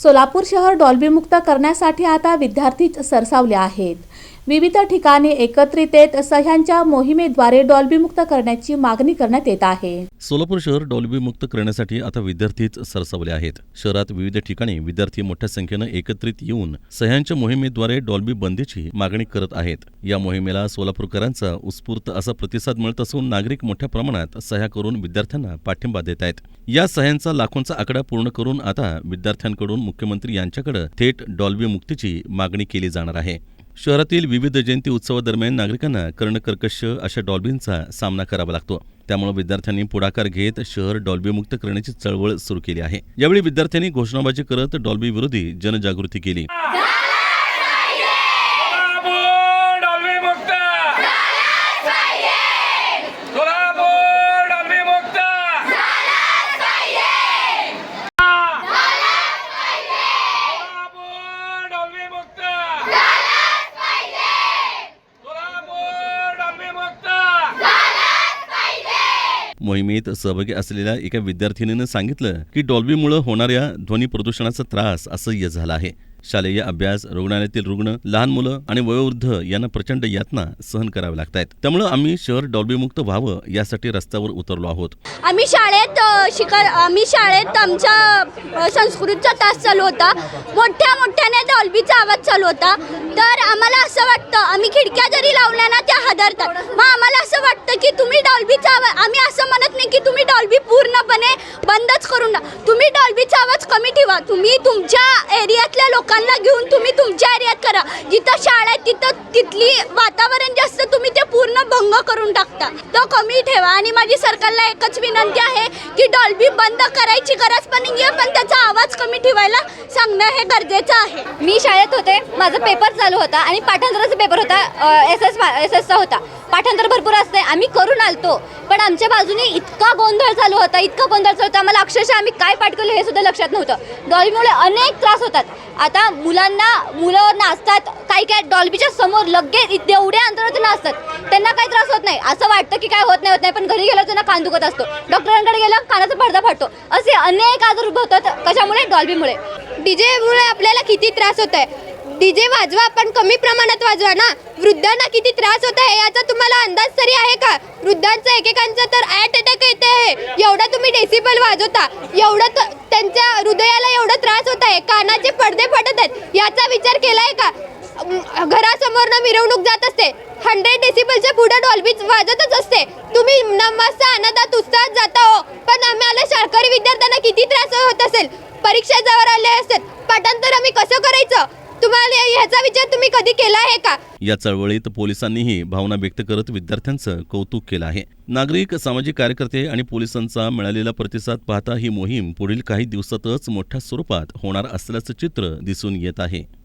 सोलापूर शहर डॉल्बीमुक्त करण्यासाठी आता विद्यार्थीच सरसावले आहेत. विविध ठिकाणी एकत्रित येत सह्यांच्या मोहिमेद्वारे डॉल्बीमुक्त करण्याची मागणी करण्यात येत आहे. सोलापूर शहर डॉल्बीमुक्त करण्यासाठी आता विद्यार्थीच सरसावले आहेत. शहरात विविध ठिकाणी विद्यार्थी मोठ्या संख्येनं एकत्रित येऊन सह्यांच्या मोहिमेद्वारे डॉल्बी बंदीची मागणी करत आहेत. या मोहिमेला सोलापूरकरांचा उत्स्फूर्त असा प्रतिसाद मिळत असून नागरिक मोठ्या प्रमाणात सह्या करून विद्यार्थ्यांना पाठिंबा देत आहेत. या सह्यांचा लाखोंचा आकडा पूर्ण करून आता विद्यार्थ्यांकडून मुख्यमंत्री यांच्याकडे थेट डॉल्बी मुक्तीची मागणी केली जाणार आहे. शहरातील विविध जयंती उत्सवादरम्यान नागरिकांना कर्णकर्कश अशा डॉल्बींचा सामना करावा लागतो. त्यामुळे विद्यार्थ्यांनी पुढाकार घेत शहर डॉल्बी मुक्त करण्याची चळवळ सुरू केली आहे. यावेळी विद्यार्थ्यांनी घोषणाबाजी करत डॉल्बी विरोधी जनजागृती केली सोलापूर डॉल्बी मुक्त सोलापूर डॉल्बी मुक्त सोलापूर डॉल्बी मुक्त सोलापूर डॉल्बी मुक्त मोहिमेत सहभागी असलेल्या एका विद्यार्थिनीनं सांगितलं की डॉल्बीमुळे होणाऱ्या ध्वनी प्रदूषणाचा त्रास असह्य झाला आहे. शालेय अभ्यास रुग्णालयातील रुग्ण लहान मुलं आणि वयोवृद्ध यांना प्रचंड यातना सहन कराव्या लागत आहेत. त्यामुळे आम्ही शहर डॉल्बीमुक्त व्हावं यासाठी रस्त्यावर उतरलो आहोत. आम्ही शाळेत शिकार आम्ही शाळेत आमच्या संस्कृतीचा संस्कृतचा तास चालू होता. मोठ्या मोठ्याने डॉल्बीचा आवाज चालू होता. तर आम्हाला असं वाटतं आम्ही खिडक्या जरी लावल्या ना त्या हादरतात. मग आम्हाला असं वाटतं की तुम्ही डॉल्बीचा आवाज आम्ही असं म्हणत नाही की तुम्ही डॉल्बी पूर्णपणे बंदच करून ना तुम्ही डॉल्बीचा आवाज कमी ठेवा. तुम्ही तुमच्या एरियातल्या लोकांना घेऊन तुम्ही तुमच्या एरियात करा. जिथं शाळा आहे तिथं तिथली वातावरण जास्त असतं तुम्ही ते पूर्ण भंग करून टाकता. तो कमी ठेवा. आणि माझी सरकारला एकच विनंती आहे की डॉल्बी बंद करायची गरज पण नाही आहे पण त्याचा आवाज कमी ठेवायला सांगणं हे गरजेचं आहे. मी शाळेत होते. माझा पेपर चालू होता आणि पाठांतराचा पेपर होता एस एस एस एसचा होता. पाठांतर भरपूर असते आम्ही करून आलतो. पण आमच्या बाजूने इतका गोंधळ चालू होता इतका गोंधळ चालू होता. आम्हाला अक्षरशः आम्ही काय पाठ केलं हे सुद्धा लक्षात नव्हतं. डॉल्बीमुळे अनेक त्रास होतात. आता मुलांना मुलं नाचतात. काही काय डॉल्बीच्या समोर लगेच एवढ्या अंतरावर नाचतात. त्यांना काही त्रास होत नाही. असं वाटतं की काय होत नाही होत नाही. पण घरी गेल्यावर त्यांना कान दुखत असतो. डॉक्टरांकडे गेलं कानाचा पडदा फाटतो. असे अनेक आजार उद्भवतात कशामुळे? डॉल्बीमुळे. डीजेमुळे आपल्याला किती त्रास होत आहे डीजे वाजवा पण कमी प्रमाणात वाजवा ना. वृद्धांना किती त्रास होत आहे याचा तुम्हाला अंदाज तरी आहे का? वृद्धांचा एकेकांचा तर ॲट अटॅक येते. आहे एवढा तुम्ही डेसिबल वाजवता एवढं त्यांच्या हृदयाला एवढा त्रास होत आहे कानाचे पडदे फटत आहेत याचा विचार केला आहे का घरासमोरनं मिरवणूक जात असते हंड्रेड डेसिबलच्या पुढे डॉल्बी वाजतच असते. तुम्ही न- आनंदात उत्साहात जाता हो पण आम्हाला शाळकरी विद्यार्थ्यांना किती त्रास होत असेल? परीक्षा जवळ आले असतात पाठांतर आम्ही कसं करायचं? तुम्हाला ह्याचा विचार तुम्ही कधी केला आहे का? या चळवळीत पोलिसांनीही भावना व्यक्त करत विद्यार्थ्यांचं कौतुक केलं आहे. नागरिक सामाजिक कार्यकर्ते आणि पोलिसांचा मिळालेला प्रतिसाद पाहता ही मोहीम पुढील काही दिवसातच मोठ्या स्वरूपात होणार असल्याचं चित्र दिसून येत आहे.